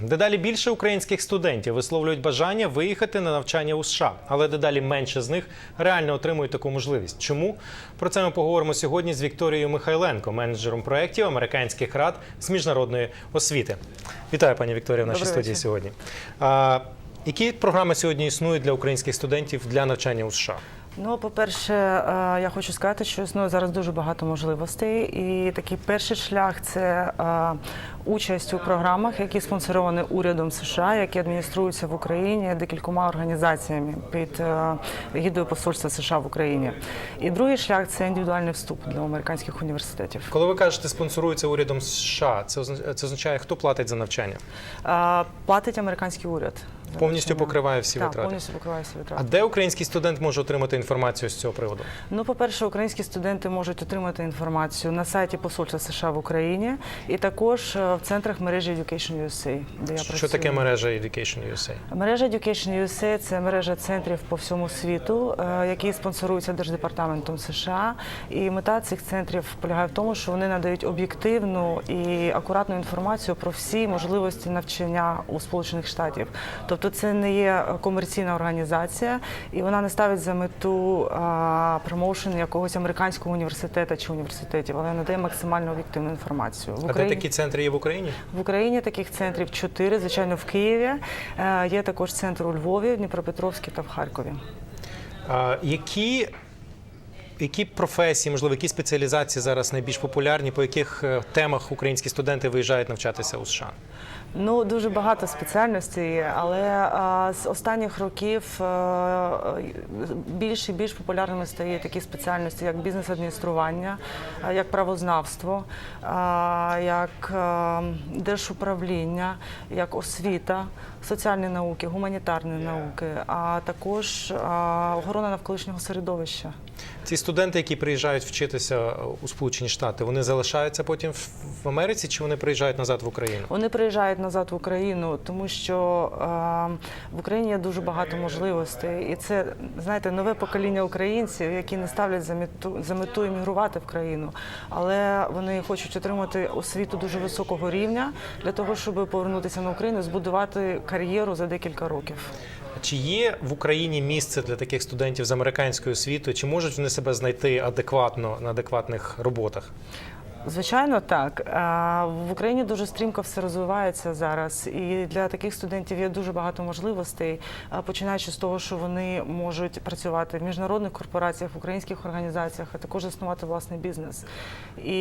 Дедалі більше українських студентів висловлюють бажання виїхати на навчання у США, але дедалі менше з них реально отримують таку можливість. Чому про це ми поговоримо сьогодні з Вікторією Михайленко, менеджером проєктів американських рад з міжнародної освіти. Вітаю, пані Вікторія, в нашій Добрий студії вечір. сьогодні. А, які програми сьогодні існують для українських студентів для навчання у США? Ну, по-перше, е, я хочу сказати, що існує зараз дуже багато можливостей. І такий перший шлях це е, участь у програмах, які спонсоровані урядом США, які адмініструються в Україні декількома організаціями під е, гідою посольства США в Україні. І другий шлях це індивідуальний вступ для американських університетів. Коли ви кажете, спонсорується урядом США, це озна- означає, хто платить за навчання? Платить американський уряд. Повністю покриває всі так, витрати? повністю покриває всі витрати. А де український студент може отримати інформацію з цього приводу? Ну, по-перше, українські студенти можуть отримати інформацію на сайті Посольства США в Україні і також е, в центрах мережі Education USA, де я Що працюю. таке мережа Education USA? Мережа Education USA – це мережа центрів по всьому світу, е, які спонсоруються Держдепартаментом США. І мета цих центрів полягає в тому, що вони надають об'єктивну і акуратну інформацію про всі можливості навчання у Сполучених Штатів. Тобто, це не є комерційна організація, і вона не ставить за мету а, промоушен якогось американського університету чи університетів, але надає максимально об'єктивну інформацію. В А де такі центри є в Україні? в Україні таких центрів чотири. Звичайно, в Києві Е, є також центр у Львові, Дніпропетровській та в Харкові. А, які, які професії, можливо, які спеціалізації зараз найбільш популярні, по яких е, темах українські студенти виїжджають навчатися у США? Ну дуже багато спеціальностей, але а, з останніх років а, більш і більш популярними стають такі спеціальності, як бізнес-адміністрування, а, як правознавство, а, як а, держуправління, як освіта, соціальні науки, гуманітарні науки, а також а, охорона навколишнього середовища. Ці студенти, які приїжджають вчитися у Сполучені Штати, вони залишаються потім в- Америці чи вони приїжджають назад в Україну? Вони приїжджають назад в Україну, тому що е, в Україні є дуже багато можливостей, і це знаєте нове покоління українців, які не ставлять за мету за мету іммігрувати в країну, але вони хочуть отримати освіту дуже високого рівня для того, щоб повернутися на Україну, збудувати кар'єру за декілька років. Чи є в Україні місце для таких студентів з американською освітою? Чи можуть вони себе знайти адекватно на адекватних роботах? Звичайно, так в Україні дуже стрімко все розвивається зараз, і для таких студентів є дуже багато можливостей, починаючи з того, що вони можуть працювати в міжнародних корпораціях, в українських організаціях, а також заснувати власний бізнес. І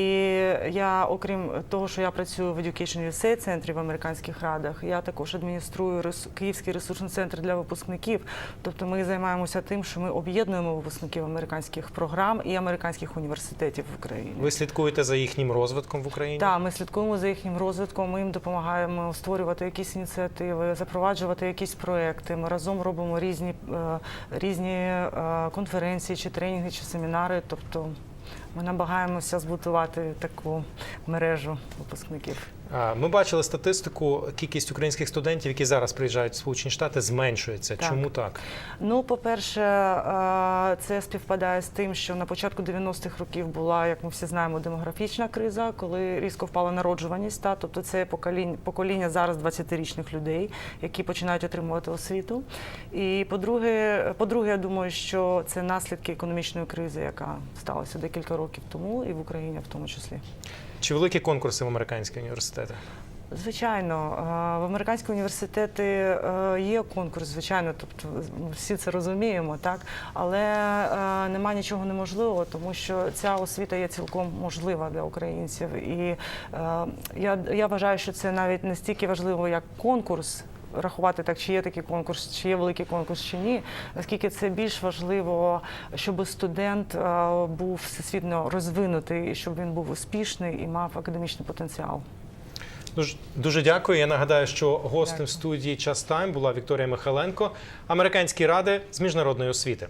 я, окрім того, що я працюю в Education USA центрі в американських радах, я також адмініструю Київський ресурсний центр для випускників. Тобто ми займаємося тим, що ми об'єднуємо випускників американських програм і американських університетів в Україні. Ви слідкуєте за їхнім розвитком в Україні? Так, ми слідкуємо за їхнім розвитком. Ми їм допомагаємо створювати якісь ініціативи, запроваджувати якісь проекти. Ми разом робимо різні, е, різні е, конференції, чи тренінги, чи семінари. Тобто ми намагаємося збудувати таку мережу випускників. Ми бачили статистику, кількість українських студентів, які зараз приїжджають в Сполучені Штати, зменшується. Так. Чому так? Ну, по-перше, це співпадає з тим, що на початку 90-х років була, як ми всі знаємо, демографічна криза, коли різко впала народжуваність. Та тобто це покоління, покоління зараз 20-річних людей, які починають отримувати освіту. І по-друге, по-друге, я думаю, що це наслідки економічної кризи, яка сталася декілька років тому, і в Україні в тому числі. Чи великі конкурси в американські університети? Звичайно, в американські університети е, є конкурс, звичайно, тобто всі це розуміємо, так але е, нема нічого неможливого, тому що ця освіта є цілком можлива для українців. І е, я, я вважаю, що це навіть не стільки важливо, як конкурс. Рахувати так, чи є такий конкурс, чи є великий конкурс, чи ні. Наскільки це більш важливо, щоб студент е, був всесвітньо розвинутий, щоб він був успішний і мав академічний потенціал. Дуже, дуже дякую. Я нагадаю, що гостем Дякую. студії Час Тайм була Вікторія Михайленко, американські ради з міжнародної освіти.